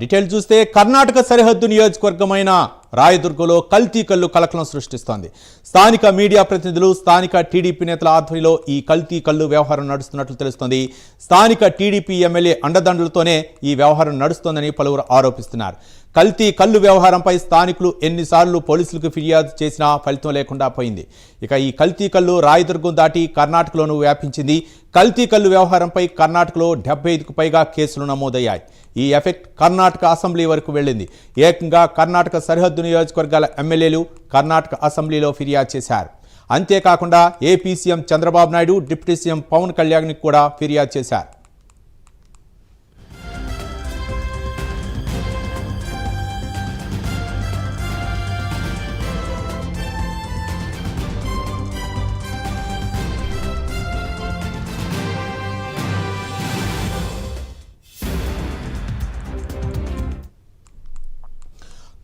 Detail చూస్తే కర్ణాటక సరిహద్దు నియోజకవర్గమైన రాయదుర్గలో కల్తీ కల్లు కలకలం సృష్టిస్తోంది. స్థానిక మీడియా ప్రతినిధులు స్థానిక టీడీపీ నేతల ఆధ్వర్యంలో ఈ కల్తీ కల్లు వ్యవహారం నడుస్తున్నట్లు తెలుస్తోంది. స్థానిక టీడీపీ ఎమ్మెల్యే అండదండలతోనే ఈ వ్యవహారం నడుస్తోందని పలువురు ఆరోపిస్తున్నారు. కల్తీ కళ్ళు వ్యవహారంపై స్థానికులు ఎన్నిసార్లు పోలీసులకు ఫిర్యాదు చేసినా ఫలితం లేకుండా పోయింది. ఇక ఈ కల్తీ కళ్ళు రాయదుర్గం దాటి కర్ణాటకలోనూ వ్యాపించింది. కల్తీ కళ్ళు వ్యవహారంపై కర్ణాటకలో డెబ్బై ఐదుకు పైగా కేసులు నమోదయ్యాయి. ఈ ఎఫెక్ట్ కర్ణాటక అసెంబ్లీ వరకు వెళ్ళింది. ఏకంగా కర్ణాటక సరిహద్దు నియోజకవర్గాల ఎమ్మెల్యేలు కర్ణాటక అసెంబ్లీలో ఫిర్యాదు చేశారు. అంతేకాకుండా AP CM Chandrababu Naidu deputy CM Pawan కళ్యాణ్కి కూడా ఫిర్యాదు చేశారు.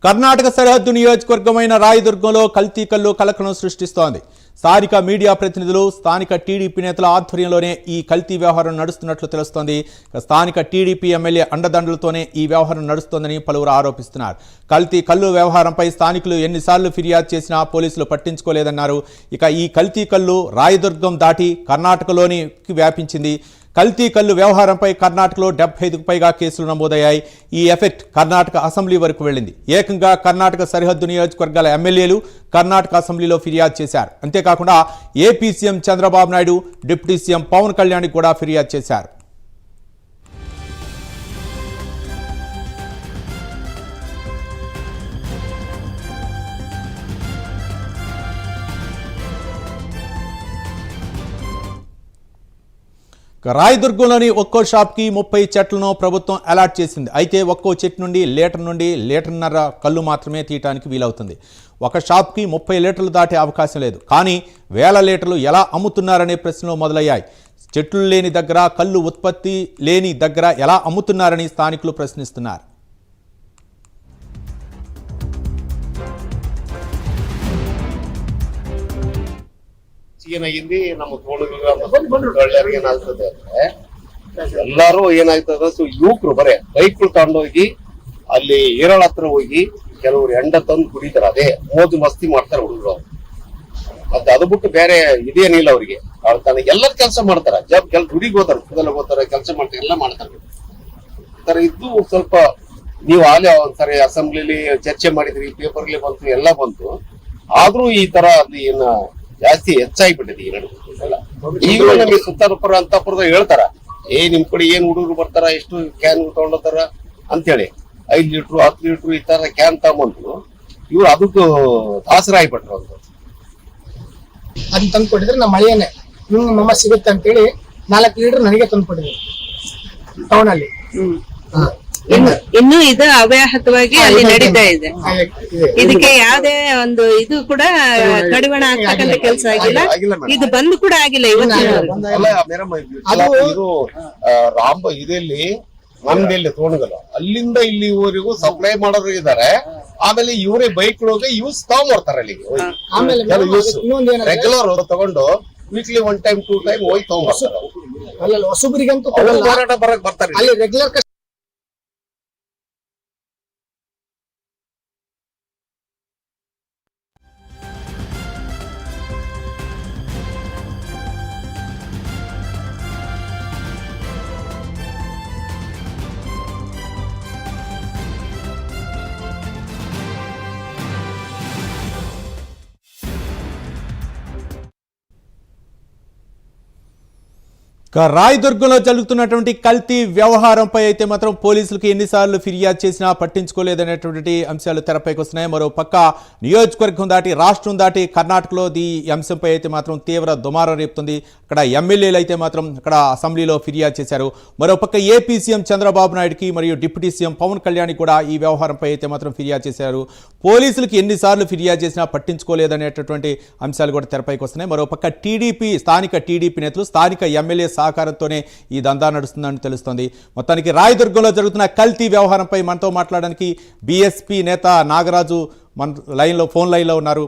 కర్ణాటక సరిహద్దు నియోజకవర్గమైన రాయదుర్గంలో కల్తీ కల్లు కలకలం సృష్టిస్తోంది. స్థానిక మీడియా ప్రతినిధులు స్థానిక టీడీపీ నేతల ఆధ్వర్యంలోనే ఈ కల్తీ వ్యవహారం నడుస్తున్నట్లు తెలుస్తోంది. స్థానిక టీడీపీ ఎమ్మెల్యే అండదండలతోనే ఈ వ్యవహారం నడుస్తోందని పలువురు ఆరోపిస్తున్నారు. కల్తీ కల్లు వ్యవహారంపై స్థానికులు ఎన్నిసార్లు ఫిర్యాదు చేసినా పోలీసులు పట్టించుకోలేదన్నారు. ఇక ఈ కల్తీ కల్లు రాయదుర్గం దాటి కర్ణాటకలోని వ్యాపించింది. కల్తీ కల్లు వ్యవహారంపై కర్ణాటకలో డెబ్బై ఐదుకు పైగా కేసులు నమోదయ్యాయి. ఈ ఎఫెక్ట్ కర్ణాటక అసెంబ్లీ వరకు వెళ్ళింది. ఏకంగా కర్ణాటక సరిహద్దు నియోజకవర్గాల ఎమ్మెల్యేలు కర్ణాటక అసెంబ్లీలో ఫిర్యాదు చేశారు. అంతేకాకుండా AP CM Chandrababu Naidu deputy CM Pawan Kalyan కూడా ఫిర్యాదు చేశారు. రాయదుర్గంలోని ఒక్కో షాప్కి ముప్పై చెట్లను ప్రభుత్వం అలాట్ చేసింది. అయితే ఒక్కో చెట్టు నుండి లీటర్ నుండి లీటర్న్నర కళ్ళు మాత్రమే తీయటానికి వీలవుతుంది. ఒక షాప్కి ముప్పై లీటర్లు దాటే అవకాశం లేదు. కానీ వేల లీటర్లు ఎలా అమ్ముతున్నారనే ప్రశ్నలు మొదలయ్యాయి. చెట్లు లేని దగ్గర కళ్ళు ఉత్పత్తి లేని దగ్గర ఎలా అమ్ముతున్నారని స్థానికులు ప్రశ్నిస్తున్నారు. ಏನಾಗಿಂది ನಮ್ಮ ತೋಳುಗಳು ಏನಾಗ್ತದೆ ಅಂದ್ರೆ ಎಲ್ಲಾರು ಏನಾಗ್ತದೆ ಸೊ ಯುವಕರು ಬರೇ ಬೈಕ್ಗಳು ತಗೊಂಡೋಗಿ ಅಲ್ಲಿ ಏರಳ ಹತ್ರ ಹೋಗಿ ಕೆಲವರು ಹೆಂಡ ತಂದು ಕುಡಿತಾರೆ ಅದೇ ಮೋಜು ಮಸ್ತಿ ಮಾಡ್ತಾರೆ ಹುಡುಗರು ಮತ್ತೆ ಅದು ಬಿಟ್ಟು ಬೇರೆ ಇದೇನಿಲ್ಲ ಅವ್ರಿಗೆ. ಅವ್ರು ತನಗೆ ಎಲ್ಲರ ಕೆಲಸ ಮಾಡ್ತಾರ ಜಬ್ ಕೆಲ್ ಹುಡುಗಿ ಹೋಗ್ತಾರೆ ಕೂದಲ ಹೋಗ್ತಾರೆ ಕೆಲಸ ಮಾಡ್ತಾರೆ ಎಲ್ಲ ಮಾಡ್ತಾರೆ. ತರ ಇದ್ದು ಸ್ವಲ್ಪ ನೀವು ಆಲೆ ಒಂದ್ಸರಿ ಅಸೆಂಬ್ಲಿಲಿ ಚರ್ಚೆ ಮಾಡಿದ್ರಿ ಪೇಪರ್ಲಿ ಬಂತು ಎಲ್ಲ ಬಂತು. ಆದ್ರೂ ಈ ತರ ಅಲ್ಲಿ ಏನ ಜಾಸ್ತಿ ಹೆಚ್ಚಾಗಿಬಿಟ್ಟಿದೆ ಈ ನಡುವೆ ಎಲ್ಲ ಈಗಲೂ ನಮಗೆ ಸುತ್ತಪುರ ಅಂತಪುರದ ಹೇಳ್ತಾರ ಏ ನಿಮ್ ಕಡೆ ಏನ್ ಹುಡುಗರು ಬರ್ತಾರ ಎಷ್ಟು ಕ್ಯಾನ್ ತಗೊಂಡೋತಾರ ಅಂತೇಳಿ. ಐದ್ ಲೀಟ್ರು ಹತ್ತು ಲೀಟ್ರು ಈ ತರ ಕ್ಯಾನ್ ತಗೊಂಡ್ರು ಇವ್ರು ಅದಕ್ಕೂ ದಾಸರ ಆಗ್ಬಿಟ್ರು ಅಂತ ಅದನ್ನ ತಂದು ಕೊಟ್ಟಿದ್ರೆ ನಮ್ಮ ಮಳೆಯನ್ನೇ ನಿಮ್ಗೆ ಮಮ್ಮ ಸಿಗುತ್ತೆ ಅಂತೇಳಿ ನಾಲ್ಕು ಲೀಟರ್ ನನಗೆ ತಂದು ಕೊಟ್ಟಿದ್ರು ಟೌನ್ ಅಲ್ಲಿ ಹಾ. ಇನ್ನು ಇನ್ನೂ ಇದು ಅವ್ಯಾಹತವಾಗಿ ಅಲ್ಲಿ ನಡೀತಾ ಇದೆ. ಇದಕ್ಕೆ ಯಾವ್ದೇ ಒಂದು ಇದು ಕೂಡ ಕಡಿವಾಣ ಆಗ್ತಕ್ಕಂಥ ಕೆಲಸ ಆಗಿಲ್ಲ. ಇದು ಬಂದ್ ಕೂಡ ಆಗಿಲ್ಲ ಇವತ್ತು ರಾಮ ಇದೆಲ್ಲಿ ನಮ್ದೆಲ್ಲಿ ತೋಣಗಲ್ಲ. ಅಲ್ಲಿಂದ ಇಲ್ಲಿವರೆಗೂ ಸಪ್ಲೈ ಮಾಡೋರು ಇದಾರೆ ಆಮೇಲೆ ಇವರೇ ಬೈಕ್ ಹೋಗಿ ಯೂಸ್ ತಗೊಂಡ್ಬರ್ತಾರೆ ಅಲ್ಲಿ. ರೆಗ್ಯುಲರ್ ತಗೊಂಡು weekly one time two time ಹೋಗಿ ತಗೊಂಡ್ಬರ್ತಾರೆ ಹೊಸಬರಿಗಂತೂ ಮಾರಾಟ ಬರಕ್ ಬರ್ತಾರೆ ಅಲ್ಲಿ ರೆಗ್ಯುಲರ್ రాయదుర్గంలో జరుగుతున్నటువంటి కల్తీ వ్యవహారంపై అయితే మాత్రం పోలీసులకు ఎన్నిసార్లు ఫిర్యాదు చేసినా పట్టించుకోలేదనేటువంటి అంశాలు తెరపైకి వస్తున్నాయి. మరో పక్క నియోజకవర్గం దాటి రాష్ట్రం దాటి కర్ణాటకలో ఈ అంశంపై అయితే మాత్రం తీవ్ర దుమారం రేపుతుంది. అక్కడ ఎమ్మెల్యేలు అయితే మాత్రం అక్కడ అసెంబ్లీలో ఫిర్యాదు చేశారు. మరో పక్క ఏపీ సీఎం చంద్రబాబు నాయుడుకి మరియు డిప్యూటీ సీఎం పవన్ కళ్యాణ్ కూడా ఈ వ్యవహారంపై అయితే మాత్రం ఫిర్యాదు చేశారు. పోలీసులకు ఎన్నిసార్లు ఫిర్యాదు చేసినా పట్టించుకోలేదనేటటువంటి అంశాలు కూడా తెరపైకి వస్తున్నాయి. మరో పక్క టీడీపీ స్థానిక టీడీపీ నేతలు స్థానిక ఎమ్మెల్యే సహకారంతోనే ఈ దందా నడుస్తుందని తెలుస్తోంది. మొత్తానికి రాయదుర్గంలో జరుగుతున్న కల్తీ వ్యవహారంపై మనతో మాట్లాడడానికి బీఎస్పీ నేత నాగరాజు మన లైన్లో ఫోన్ లైన్లో ఉన్నారు.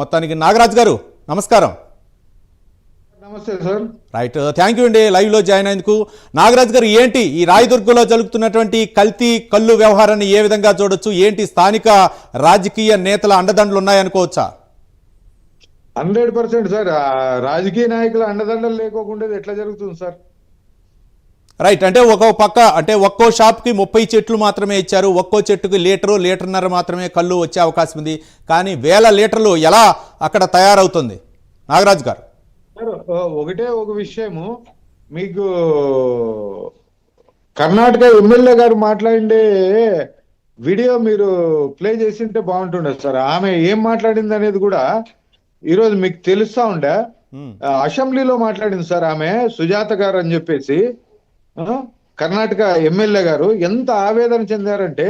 మొత్తానికి నాగరాజు గారు నమస్కారం. నమస్తే సార్. రైట్ థ్యాంక్ యూ అండి లైవ్లో జాయిన్ అయినందుకు. నాగరాజ్ గారు ఏంటి ఈ రాయదుర్గంలో జరుగుతున్నటువంటి కల్తీ కల్లు వ్యవహారాన్ని ఏ విధంగా చూడొచ్చు? ఏంటి స్థానిక రాజకీయ నేతల అండదండలు ఉన్నాయనుకోవచ్చా? హండ్రెడ్ పర్సెంట్ సార్ రాజకీయ నాయకుల అండదండలు లేకోకుండా ఎట్లా జరుగుతుంది సార్? రైట్ అంటే ఒక పక్క అంటే ఒక్కో షాప్కి ముప్పై చెట్లు మాత్రమే ఇచ్చారు ఒక్కో చెట్టుకి లీటరు లీటర్న్నర మాత్రమే కళ్ళు వచ్చే అవకాశం ఉంది. కానీ వేల లీటర్లు ఎలా అక్కడ తయారవుతుంది? నాగరాజ్ గారు. ఒకటే ఒక విషయము. మీకు కర్ణాటక ఎమ్మెల్యే గారు మాట్లాడిండే వీడియో మీరు ప్లే చేసింటే బాగుంటుండే సార్. ఆమె ఏం మాట్లాడింది అనేది కూడా ఈరోజు మీకు తెలుస్తా ఉండే? అసెంబ్లీలో మాట్లాడింది సార్ ఆమె సుజాత గారు అని చెప్పేసి. కర్ణాటక ఎమ్మెల్యే గారు ఎంత ఆవేదన చెందారంటే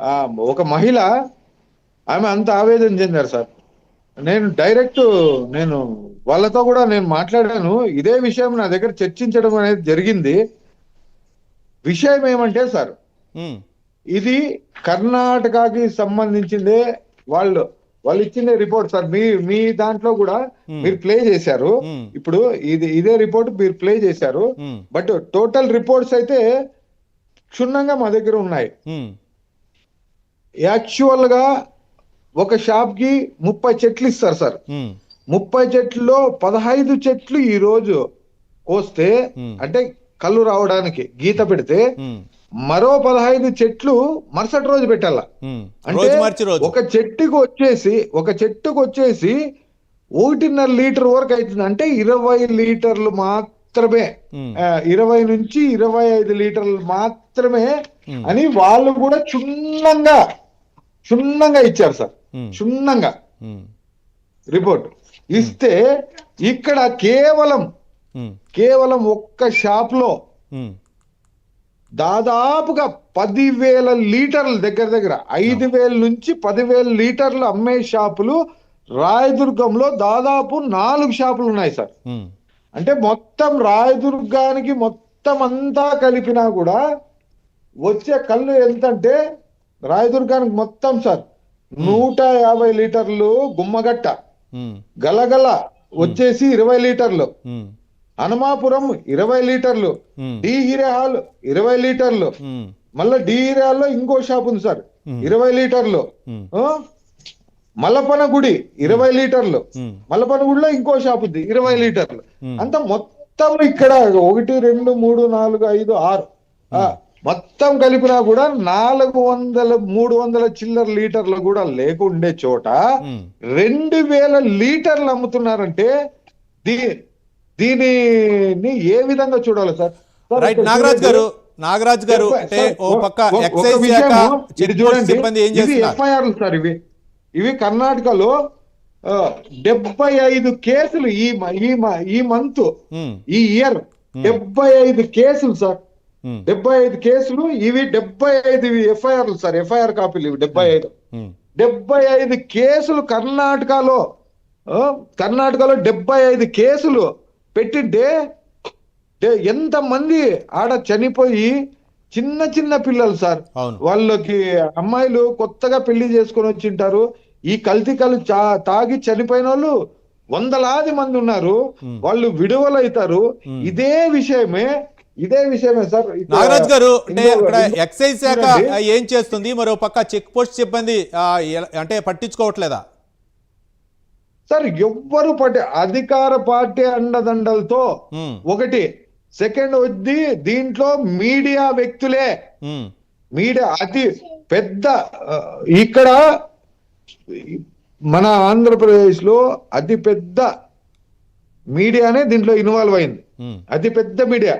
ఆ, ఒక మహిళ ఆమె అంత ఆవేదన చెందారు సార్. నేను డైరెక్ట్ నేను వాళ్ళతో కూడా నేను మాట్లాడాను. ఇదే విషయం నా దగ్గర చర్చించడం అనేది జరిగింది. విషయం ఏమంటే సార్ ఇది కర్ణాటకకి సంబంధించిందే వాళ్ళు వాళ్ళు ఇచ్చిన రిపోర్ట్ సార్. మీ మీ దాంట్లో కూడా Hmm. మీరు ప్లే చేశారు. Hmm. ఇప్పుడు ఇది ఇదే రిపోర్ట్ మీరు ప్లే చేశారు. బట్ టోటల్ రిపోర్ట్స్ అయితే క్షుణ్ణంగా మా దగ్గర ఉన్నాయి. యాక్చువల్గా ఒక షాప్కి ముప్పై చెట్లు ఇస్తారు సార్. ముప్పై చెట్లలో పదహైదు చెట్లు ఈ రోజు కోస్తే Hmm. అంటే కళ్ళు రావడానికి గీత పెడితే మరో పదహైదు చెట్లు మరుసటి రోజు పెట్టాల. అంటే ఒక చెట్టుకు వచ్చేసి ఒక చెట్టుకు వచ్చేసి ఒకటిన్నర లీటర్ వరకు అవుతుంది. అంటే ఇరవై లీటర్లు మాత్రమే ఇరవై నుంచి ఇరవై ఐదు లీటర్లు మాత్రమే. అని వాళ్ళు కూడా క్షుణ్ణంగా క్షుణ్ణంగా ఇచ్చారు సార్. క్షుణ్ణంగా. రిపోర్ట్. ఇస్తే ఇక్కడ కేవలం కేవలం ఒక్క షాప్లో దాదాపుగా పదివేల లీటర్లు దగ్గర దగ్గర ఐదు వేల నుంచి పదివేల లీటర్లు అమ్మే షాపులు రాయదుర్గంలో దాదాపు నాలుగు షాపులు ఉన్నాయి సార్. అంటే మొత్తం రాయదుర్గానికి మొత్తం అంతా కలిపినా కూడా వచ్చే కళ్ళు ఎంతంటే రాయదుర్గానికి మొత్తం సార్. నూట యాభై లీటర్లు గుమ్మగట్ట. గలగల వచ్చేసి ఇరవై లీటర్లు. హనుమాపురం ఇరవై లీటర్లు డి హీరే హాల్ ఇరవై లీటర్లు. మళ్ళా డి హీరే హాల్లో ఇంకో షాప్ ఉంది సార్. ఇరవై లీటర్లు? మల్లపన గుడి ఇరవై లీటర్లు. మల్లపన గుడిలో ఇంకో షాప్ ఉంది ఇరవై లీటర్లు. అంత మొత్తం ఇక్కడ ఒకటి రెండు మూడు నాలుగు ఐదు ఆరు. మొత్తం కలిపినా కూడా నాలుగు వందల మూడు వందల చిల్లర లీటర్లు కూడా లేకుండే చోట. రెండు వేల లీటర్లు అమ్ముతున్నారంటే దీ దీనిని ఏ విధంగా చూడాలి సార్? రైట్ నాగరాజ్. గారు నాగరాజ్ గారు అంటే ఓ పక్క ఎక్సైజ్ శాఖ సిబ్బంది ఏం చేస్తున్నారు? సార్ ఇవి. ఇవి కర్ణాటకలో డెబ్బై ఐదు కేసులు ఈ ఈ మంత్ ఉమ్, ఈ ఇయర్. డెబ్బై ఐదు కేసులు సార్. ఉమ్, డెబ్బై ఐదు కేసులు ఇవి డెబ్బై ఐదు ఎఫ్ఐఆర్లు సార్ ఎఫ్ఐఆర్ కాపీలు ఇవి డెబ్బై ఐదు. డెబ్బై ఐదు కేసులు కర్ణాటకలో కర్ణాటకలో డెబ్బై ఐదు కేసులు పెట్టింటే డే- ఎంత మంది ఆడ చనిపోయి చిన్న చిన్న పిల్లలు సార్. వాళ్ళకి అమ్మాయిలు కొత్తగా పెళ్ళి చేసుకొని వచ్చింటారు. ఈ కల్తీ కళ్ళు చా- తాగి చనిపోయిన వాళ్ళు వందలాది మంది ఉన్నారు. వాళ్ళు విడువలైతారు. ఇదే విషయమే ఇదే విషయమే సార్. ఇక్కడ నాగరాజ్ గారు అంటే ఇంకో- అక్కడ ఇంకో- ఎక్సైజ్ శాఖ ఏం చేస్తుంది? మరో పక్క చెక్ పోస్ట్ సిబ్బంది అంటే పట్టించుకోవట్లేదా? సార్ ఎవ్వరు పట్టే అధికార పార్టీ అండదండలతో ఒకటి సెకండ్ వచ్చి దీంట్లో మీడియా వ్యక్తులే. మీడియా అతి పెద్ద ఇక్కడ మన ఆంధ్రప్రదేశ్లో అతి పెద్ద మీడియానే దీంట్లో ఇన్వాల్వ్ అయింది. అతి పెద్ద మీడియా.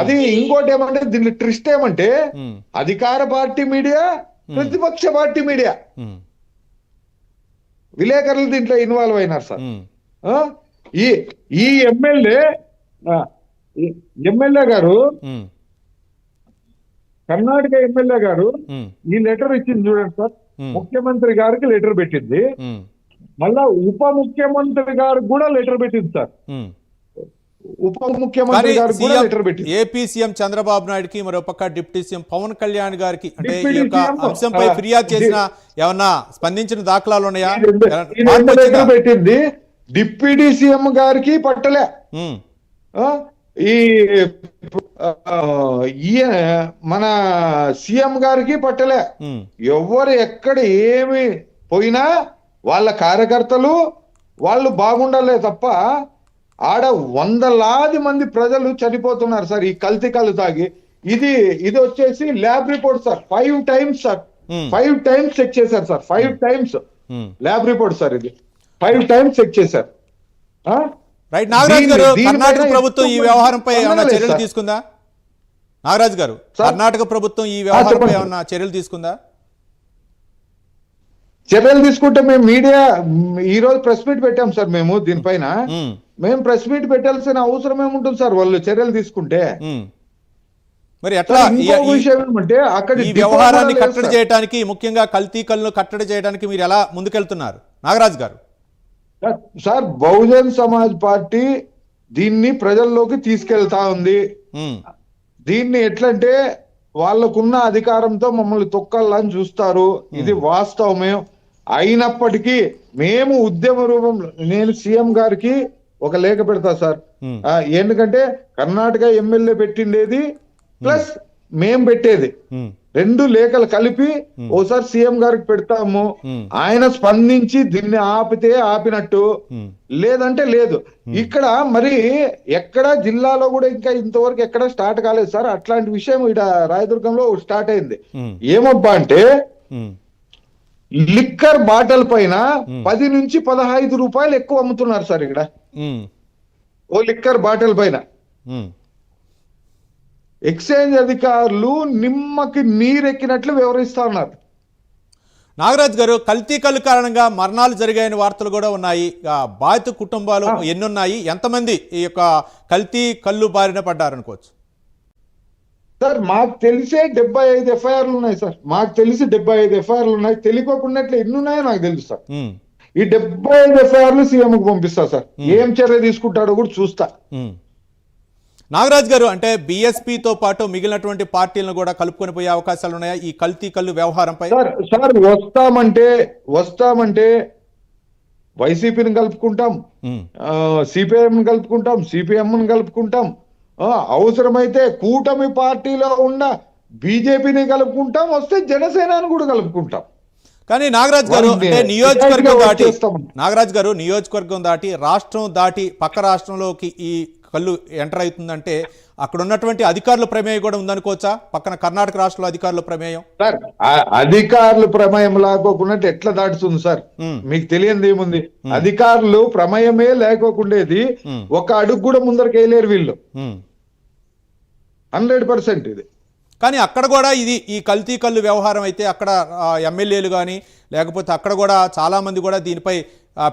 అది ఇంకోటి ఏమంటే దీంట్లో ట్రిస్ట్ ఏమంటే అధికార పార్టీ మీడియా ప్రతిపక్ష పార్టీ మీడియా. విలేకరులు దీంట్లో ఇన్వాల్వ్ అయినారు సార్? ఈ ఈ ఎమ్మెల్యే ఎమ్మెల్యే గారు కర్ణాటక ఎమ్మెల్యే గారు ఈ లెటర్ ఇచ్చింది చూడండి సార్. ముఖ్యమంత్రి గారికి లెటర్ పెట్టింది. మళ్ళా ఉప ముఖ్యమంత్రి గారికి కూడా లెటర్ పెట్టింది సార్. ఉప ముఖ్యమంత్రి గారికి కూడా లెటర్ పెట్టింది. ఏపీ సీఎం చంద్రబాబు నాయుడుకి మరో పక్క డిప్యూటీ సీఎం పవన్ కళ్యాణ్ గారికి అంటే ఈ యొక్క అంశంపై ఫిర్యాదు చేసిన ఏమన్నా స్పందించిన దాఖలాలు ఉన్నాయా? లెటర్ పెట్టింది. డిప్యూటీ సీఎం గారికి పట్టలే. ఈ మన సీఎం గారికి పట్టలే. ఎవరు ఎక్కడ ఏమి పోయినా వాళ్ళ కార్యకర్తలు వాళ్ళు బాగుండాలే తప్ప ఆడ వందలాది మంది ప్రజలు చనిపోతున్నారు సార్ ఈ కల్తీ కళ్ళు తాగి ఇది ఇది వచ్చేసి lab report sir five times sir Hmm. Five times check చేశారు sir five times um. Lab report sir ఇది ఫైవ్ టైమ్స్ చెక్ చేశారు? రైట్ నాగరాజు గారు కర్ణాటక ప్రభుత్వం ఈ వ్యవహారంపై ఏమైనా చర్యలు. తీసుకుందా నాగరాజు గారు. కర్ణాటక ప్రభుత్వం ఈ వ్యవహారంపై. ఏమైనా చర్యలు తీసుకుందా చర్యలు తీసుకుంటే మేము మీడియా ఈ రోజు ప్రెస్ మీట్ పెట్టాం సార్ మేము దీనిపైన మేము ప్రెస్ మీట్ పెట్టాల్సిన అవసరం ఏముంటుంది సార్? వాళ్ళు చర్యలు తీసుకుంటే. మరి ఎట్లా విషయం ఏమంటే అక్కడ ఈ వ్యవహారాన్ని కట్టడి. చేయడానికి ముఖ్యంగా కల్తీ కళ్ళను కట్టడి చేయడానికి మీరు ఎలా ముందుకెళ్తున్నారు? నాగరాజు గారు. సార్, బహుజన్ సమాజ్ పార్టీ దీన్ని ప్రజల్లోకి తీసుకెళ్తా ఉంది. దీన్ని ఎట్లంటే వాళ్ళకున్న అధికారంతో మమ్మల్ని తొక్కాలని చూస్తారు. ఇది వాస్తవమే. అయినప్పటికీ మేము ఉద్యమ రూపంలో నేను సీఎం గారికి ఒక లేఖ పెడతా సార్. ఎందుకంటే కర్ణాటక ఎమ్మెల్యే పెట్టిండేది ప్లస్ మేం పెట్టేది. రెండు లేఖలు కలిపి ఓసారి సీఎం గారికి పెడతాము. ఆయన స్పందించి దీన్ని ఆపితే ఆపినట్టు. లేదంటే లేదు. ఇక్కడ మరి ఎక్కడ జిల్లాలో కూడా ఇంకా ఇంతవరకు ఎక్కడ స్టార్ట్ కాలేదు సార్. అట్లాంటి విషయం ఇక్కడ రాయదుర్గంలో స్టార్ట్ అయింది. ఏమబ్బా అంటే లిక్కర్ బాటల్ పైన పది నుంచి పదహైదు రూపాయలు ఎక్కువ అమ్ముతున్నారు సార్ ఇక్కడ. ఓ లిక్కర్ బాటిల్ పైన. ఎక్స్చేంజ్ అధికారులు నిమ్మకి నీరెక్కినట్లు వివరిస్తా ఉన్నారు. నాగరాజ్ గారు కల్తీ కళ్ళు కారణంగా మరణాలు జరిగాయని వార్తలు కూడా ఉన్నాయి. బాధిత కుటుంబాలు ఎన్నున్నాయి? ఎంతమంది ఈ యొక్క కల్తీ కళ్ళు బారిన పడ్డారనుకోవచ్చు? సార్ మాకు తెలిసే డెబ్బై ఐదు ఎఫ్ఐఆర్లు ఉన్నాయి సార్. మాకు తెలిసి డెబ్బై ఐదు ఎఫ్ఐఆర్లు ఉన్నాయి. తెలియకోకుండా ఎన్ని ఉన్నాయో నాకు తెలుసు సార్. ఈ డెబ్బై ఐదు ఎఫ్ఐఆర్లు సీఎం కు పంపిస్తా సార్. ఏం చర్య తీసుకుంటాడో కూడా చూస్తా. నాగరాజ్ గారు అంటే బీఎస్పీతో పాటు మిగిలినటువంటి పార్టీలను కూడా కలుపుకొని పోయే అవకాశాలు ఉన్నాయా? ఈ కల్తీ కళ్ళు వ్యవహారంపై? సార్ సార్ వస్తామంటే వస్తామంటే వైసీపీని కలుపుకుంటాం. CPIM కలుపుకుంటాం CPM కలుపుకుంటాం. అవసరమైతే కూటమి పార్టీలో ఉన్న బీజేపీని కలుపుకుంటాం వస్తే జనసేనని కూడా కలుపుకుంటాం. కానీ నాగరాజ్ గారు అంటే నియోజకవర్గం దాటి. నాగరాజ్ గారు నియోజకవర్గం దాటి రాష్ట్రం దాటి పక్క రాష్ట్రంలోకి ఈ కళ్ళు ఎంటర్ అవుతుందంటే అక్కడ ఉన్నటువంటి అధికారుల ప్రమేయం కూడా ఉందనుకోవచ్చా? పక్కన కర్ణాటక రాష్ట్రంలో అధికారుల ప్రమేయం? సార్ అధికారులు ప్రమేయం లేకోకుండా ఎట్లా దాటుతుంది సార్? మీకు తెలియంది ఏముంది? అధికారులు ప్రమేయమే లేకోకుండేది ఒక అడుగు కూడా ముందరికి వేయలేరు వీళ్ళు. హండ్రెడ్ పర్సెంట్ ఇది. కానీ అక్కడ కూడా ఇది ఈ కల్తీ కళ్ళు వ్యవహారం అయితే అక్కడ ఎమ్మెల్యేలు కానీ లేకపోతే అక్కడ కూడా చాలా మంది కూడా దీనిపై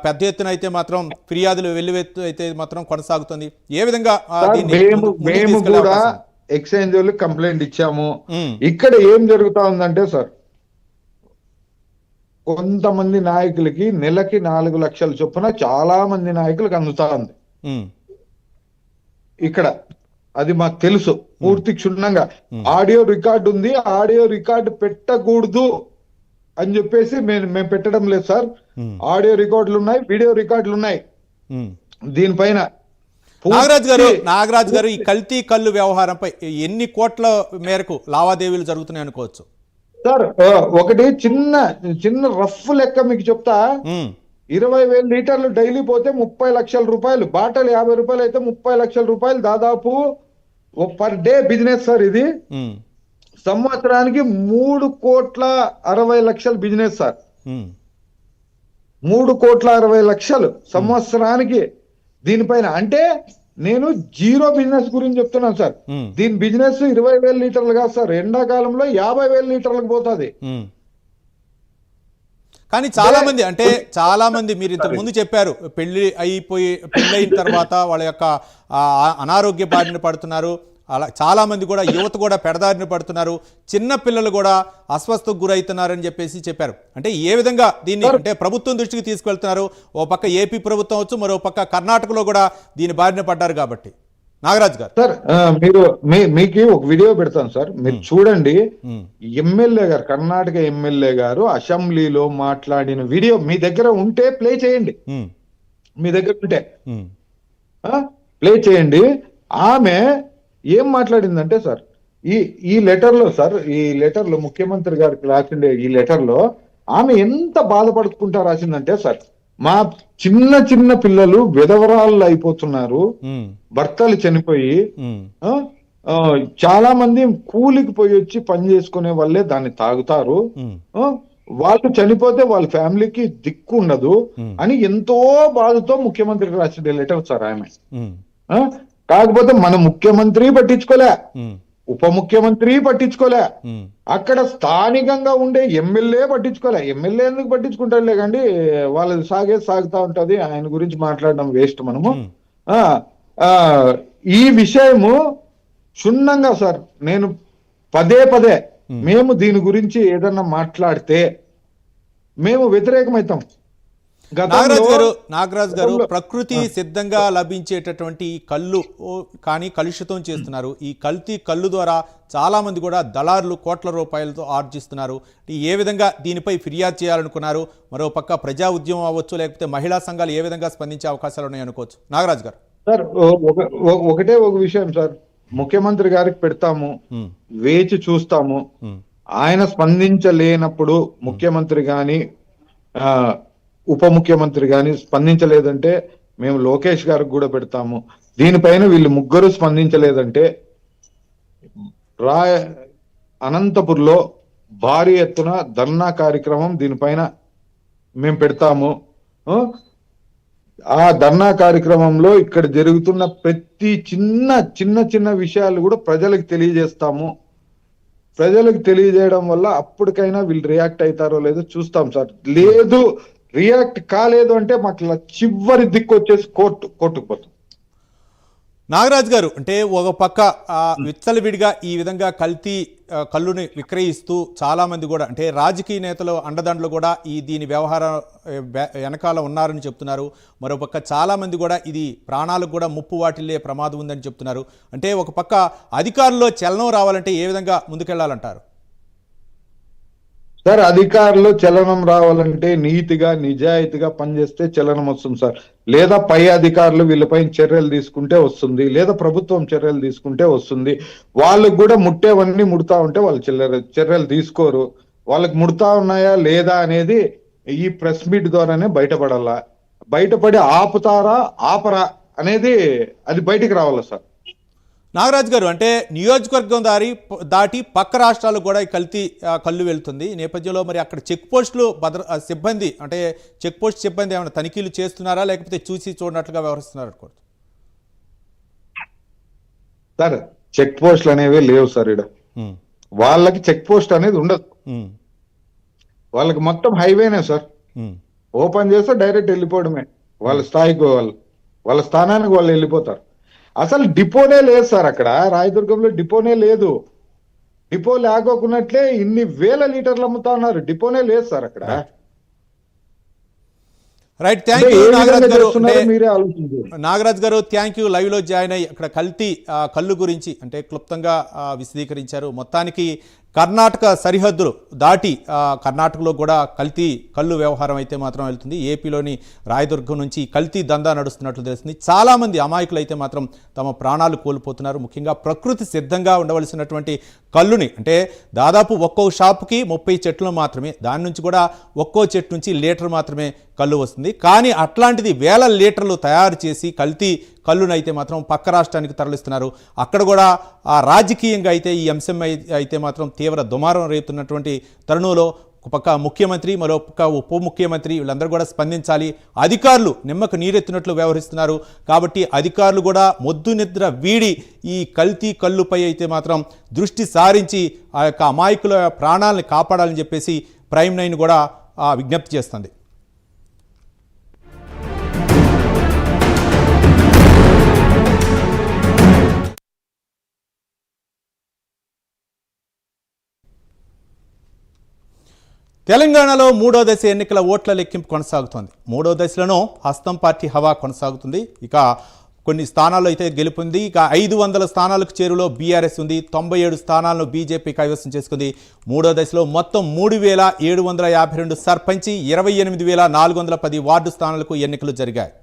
పెద్ద ఎత్తున అయితే మాత్రం ఫిర్యాదులు వెల్లువెత్తు అయితే మాత్రం కొనసాగుతుంది. ఏ విధంగా మేము కూడా? ఎక్స్చేంజ్ వాళ్ళు కంప్లైంట్ ఇచ్చాము. ఇక్కడ ఏం జరుగుతా ఉందంటే సార్ కొంతమంది నాయకులకి నెలకి నాలుగు లక్షల చొప్పున చాలా మంది నాయకులకు అందుతా ఉంది. ఇక్కడ అది మాకు తెలుసు. పూర్తి క్షుణ్ణంగా. ఆడియో రికార్డు ఉంది ఆడియో రికార్డు పెట్టకూడదు అని చెప్పేసి మేము మేము పెట్టడం లేదు సార్. ఆడియో రికార్డులు ఉన్నాయి వీడియో రికార్డులు ఉన్నాయి. దీనిపైన నాగరాజ్ గారు నాగరాజ్ గారు ఈ కల్తీ కళ్ళు వ్యవహారంపై ఎన్ని కోట్ల మేరకు లావాదేవీలు జరుగుతున్నాయి అనుకోవచ్చు? సార్ ఒకటి చిన్న చిన్న రఫ్ లెక్క మీకు చెప్తా. ఇరవై వేల లీటర్లు డైలీ పోతే ముప్పై లక్షల రూపాయలు బాటలు యాభై రూపాయలు అయితే ముప్పై లక్షల రూపాయలు దాదాపు పర్ డే బిజినెస్ సార్ ఇది. సంవత్సరానికి మూడు కోట్ల అరవై లక్షల బిజినెస్ సార్. మూడు కోట్ల అరవై లక్షలు సంవత్సరానికి. దీనిపైన అంటే నేను జీరో బిజినెస్ గురించి చెప్తున్నాను సార్. దీని బిజినెస్ ఇరవై వేల లీటర్లు కాదు సార్. ఎండాకాలంలో యాభై వేల లీటర్లకు పోతుంది. కానీ చాలా మంది అంటే చాలా మంది మీరు ఇంతకు ముందు చెప్పారు పెళ్ళి అయిపోయి పెళ్ళి అయిన తర్వాత వాళ్ళ యొక్క అనారోగ్య బారిన పడుతున్నారు. అలా చాలా మంది కూడా యువత కూడా పెడదారిన పడుతున్నారు. చిన్న పిల్లలు కూడా అస్వస్థకు గురవుతున్నారని చెప్పేసి చెప్పారు. అంటే ఏ విధంగా దీన్ని అంటే ప్రభుత్వం దృష్టికి తీసుకెళ్తున్నారు? ఓ పక్క ఏపీ ప్రభుత్వం వచ్చు మరో పక్క కర్ణాటకలో కూడా దీని బారిన పడ్డారు కాబట్టి. నాగరాజ్ గారు. సార్ మీరు మీ మీకు ఒక వీడియో పెడతాను సార్. మీరు చూడండి. ఎమ్మెల్యే గారు కర్ణాటక ఎమ్మెల్యే గారు అసెంబ్లీలో మాట్లాడిన వీడియో మీ దగ్గర ఉంటే ప్లే చేయండి. మీ దగ్గర ఉంటే. ప్లే చేయండి. ఆమె ఏం మాట్లాడిందంటే సార్ ఈ ఈ లెటర్లో సార్ ఈ లెటర్లో ముఖ్యమంత్రి గారికి రాసిండే ఈ లెటర్లో ఆమె ఎంత బాధపడుకుంటా రాసిందంటే సార్ మా చిన్న చిన్న పిల్లలు విధవరాళ్ళు అయిపోతున్నారు. భర్తలు చనిపోయి చాలా మంది కూలికి పోయి వచ్చి పని చేసుకునే వాళ్ళే దాన్ని తాగుతారు. వాళ్ళు చనిపోతే వాళ్ళ ఫ్యామిలీకి దిక్కు ఉండదు. అని ఎంతో బాధతో ముఖ్యమంత్రికి రాసిన లెటర్ సార్ ఆమె? కాకపోతే మన ముఖ్యమంత్రి పట్టించుకోలే. ఉప ముఖ్యమంత్రి పట్టించుకోలే. అక్కడ స్థానికంగా ఉండే ఎమ్మెల్యే పట్టించుకోలే. ఎమ్మెల్యే ఎందుకు పట్టించుకుంటాడులే కానీ వాళ్ళది సాగే సాగుతా ఉంటది. ఆయన గురించి మాట్లాడడం వేస్ట్ మనము. ఈ విషయము క్షుణ్ణంగా సార్ నేను పదే పదే మేము దీని గురించి ఏదన్నా మాట్లాడితే మేము వ్యతిరేకమవుతాం. నాగరాజ్ గారు నాగరాజ్ గారు ప్రకృతి సిద్ధంగా లభించేటటువంటి కళ్ళు కానీ కలుషితం చేస్తున్నారు. ఈ కల్తీ కళ్ళు ద్వారా చాలా మంది కూడా దళారులు కోట్ల రూపాయలతో ఆర్జిస్తున్నారు. ఏ విధంగా దీనిపై ఫిర్యాదు చేయాలనుకున్నారు? మరో పక్క ప్రజా ఉద్యమం అవ్వచ్చు లేకపోతే మహిళా సంఘాలు ఏ విధంగా స్పందించే అవకాశాలు ఉన్నాయి అనుకోవచ్చు. నాగరాజ్ గారు. సార్ ఒకటే ఒక విషయం సార్. ముఖ్యమంత్రి గారికి పెడతాము వేచి చూస్తాము. ఆయన స్పందించలేనప్పుడు ముఖ్యమంత్రి గాని ఆ, ఉప ముఖ్యమంత్రి కానీ స్పందించలేదంటే మేము లోకేష్ గారికి కూడా పెడతాము. దీనిపైన వీళ్ళు ముగ్గురు స్పందించలేదంటే రాయ అనంతపూర్లో భారీ ఎత్తున ధర్నా కార్యక్రమం దీనిపైన మేము పెడతాము. ఆ ధర్నా కార్యక్రమంలో ఇక్కడ జరుగుతున్న ప్రతి చిన్న చిన్న చిన్న విషయాలు కూడా ప్రజలకు తెలియజేస్తాము. ప్రజలకు తెలియజేయడం వల్ల అప్పటికైనా వీళ్ళు రియాక్ట్ అవుతారో లేదో చూస్తాం సార్. లేదు రియాక్ట్ కాలేదు అంటే మాకు చివరి దిక్కు వచ్చేసి కోర్టు కోర్టుకు పోతాం. నాగరాజ్ గారు అంటే ఒక పక్క విచ్చలవిడిగా ఈ విధంగా కల్తీ కళ్ళుని విక్రయిస్తూ చాలామంది కూడా అంటే రాజకీయ నేతలు అండదండలు కూడా ఈ దీని వ్యవహారం వెనకాల ఉన్నారని చెప్తున్నారు. మరోపక్క చాలామంది కూడా ఇది ప్రాణాలకు కూడా ముప్పు వాటిల్లే ప్రమాదం ఉందని చెప్తున్నారు. అంటే ఒక పక్క అధికారుల్లో చలనం రావాలంటే ఏ విధంగా ముందుకెళ్ళాలంటారు? సార్ అధికారులు చలనం రావాలంటే నీతిగా నిజాయితీగా పనిచేస్తే చలనం వస్తుంది సార్. లేదా పై అధికారులు వీళ్ళపై చర్యలు తీసుకుంటే వస్తుంది లేదా ప్రభుత్వం చర్యలు తీసుకుంటే వస్తుంది. వాళ్ళకు కూడా ముట్టేవన్నీ ముడతా ఉంటే వాళ్ళు చర్యలు చర్యలు తీసుకోరు. వాళ్ళకి ముడతా ఉన్నాయా లేదా అనేది ఈ ప్రెస్ మీట్ ద్వారానే బయటపడాలా? బయటపడి ఆపుతారా ఆపరా అనేది అది బయటికి రావాలా సార్. నాగరాజ్ గారు అంటే నియోజకవర్గం దారి దాటి పక్క రాష్ట్రాలకు కూడా కల్తీ కళ్ళు వెళ్తుంది. ఈ నేపథ్యంలో మరి అక్కడ చెక్ పోస్టులు భద్ర సిబ్బంది అంటే చెక్ పోస్ట్ సిబ్బంది ఏమైనా తనిఖీలు చేస్తున్నారా? లేకపోతే చూసి చూడనట్లుగా వ్యవహరిస్తున్నారు అనుకోరు సార్ చెక్ పోస్టులు అనేవి లేవు సార్ ఇక్కడ వాళ్ళకి చెక్ పోస్ట్ అనేది ఉండదు. వాళ్ళకి మొత్తం హైవేనే సార్. ఓపెన్ చేస్తే డైరెక్ట్ వెళ్ళిపోవడమే. వాళ్ళ స్థాయికి వాళ్ళు వాళ్ళ స్థానానికి వాళ్ళు వెళ్ళిపోతారు. అసలు డిపోనే లేదు సార్ అక్కడ. రాయదుర్గంలో డిపోనే లేదు. డిపో లేకోకున్నట్లే ఇన్ని వేల లీటర్లు అమ్ముతా ఉన్నారు. డిపోనే లేదు సార్ అక్కడ. రైట్ థ్యాంక్ యూ నాగరాజ్ గారు నాగరాజ్ గారు థ్యాంక్ యూ లైవ్లో జాయిన్ అయ్యి అక్కడ కల్తీ కళ్ళు గురించి అంటే క్లుప్తంగా విశదీకరించారు. మొత్తానికి కర్ణాటక సరిహద్దులు దాటి కర్ణాటకలో కూడా కల్తీ కళ్ళు వ్యవహారం అయితే మాత్రం వెళ్తుంది. ఏపీలోని రాయదుర్గం నుంచి కల్తీ దందా నడుస్తున్నట్లు తెలుస్తుంది. చాలామంది అమాయకులు అయితే మాత్రం తమ ప్రాణాలు కోల్పోతున్నారు. ముఖ్యంగా ప్రకృతి సిద్ధంగా ఉండవలసినటువంటి కళ్ళుని అంటే దాదాపు ఒక్కో షాపుకి ముప్పై చెట్లు మాత్రమే దాని నుంచి కూడా ఒక్కో చెట్టు నుంచి లీటర్ మాత్రమే కళ్ళు వస్తుంది. కానీ అట్లాంటిది వేల లీటర్లు తయారు చేసి కల్తీ కళ్ళును అయితే మాత్రం పక్క రాష్ట్రానికి తరలిస్తున్నారు. అక్కడ కూడా ఆ రాజకీయంగా అయితే ఈ అంశం అయితే మాత్రం తీవ్ర దుమారం రేపుతున్నటువంటి తరుణంలో ఒక పక్క ముఖ్యమంత్రి మరో పక్క ఉప ముఖ్యమంత్రి వీళ్ళందరూ కూడా స్పందించాలి. అధికారులు నిమ్మకు నీరెత్తినట్లు వ్యవహరిస్తున్నారు. కాబట్టి అధికారులు కూడా మొద్దు నిద్ర వీడి ఈ కల్తీ కళ్ళుపై అయితే మాత్రం దృష్టి సారించి ఆ యొక్క అమాయకుల ప్రాణాలను కాపాడాలని చెప్పేసి ప్రైమ్ నైన్ కూడా విజ్ఞప్తి చేస్తుంది. తెలంగాణలో మూడో దశ ఎన్నికల ఓట్ల లెక్కింపు కొనసాగుతోంది. మూడో దశలోనూ హస్తం పార్టీ హవా కొనసాగుతుంది. ఇక కొన్ని స్థానాల్లో అయితే గెలుపుంది. ఇక ఐదు వందల స్థానాలకు చేరులో బీఆర్ఎస్ ఉంది. తొంభై ఏడు స్థానాలను బీజేపీ కైవసం చేసుకుంది. మూడో దశలో మొత్తం మూడు వేల ఏడు వందల యాభై రెండు సర్పంచి ఇరవై ఎనిమిది వేల నాలుగు వందల పది వార్డు స్థానాలకు ఎన్నికలు జరిగాయి.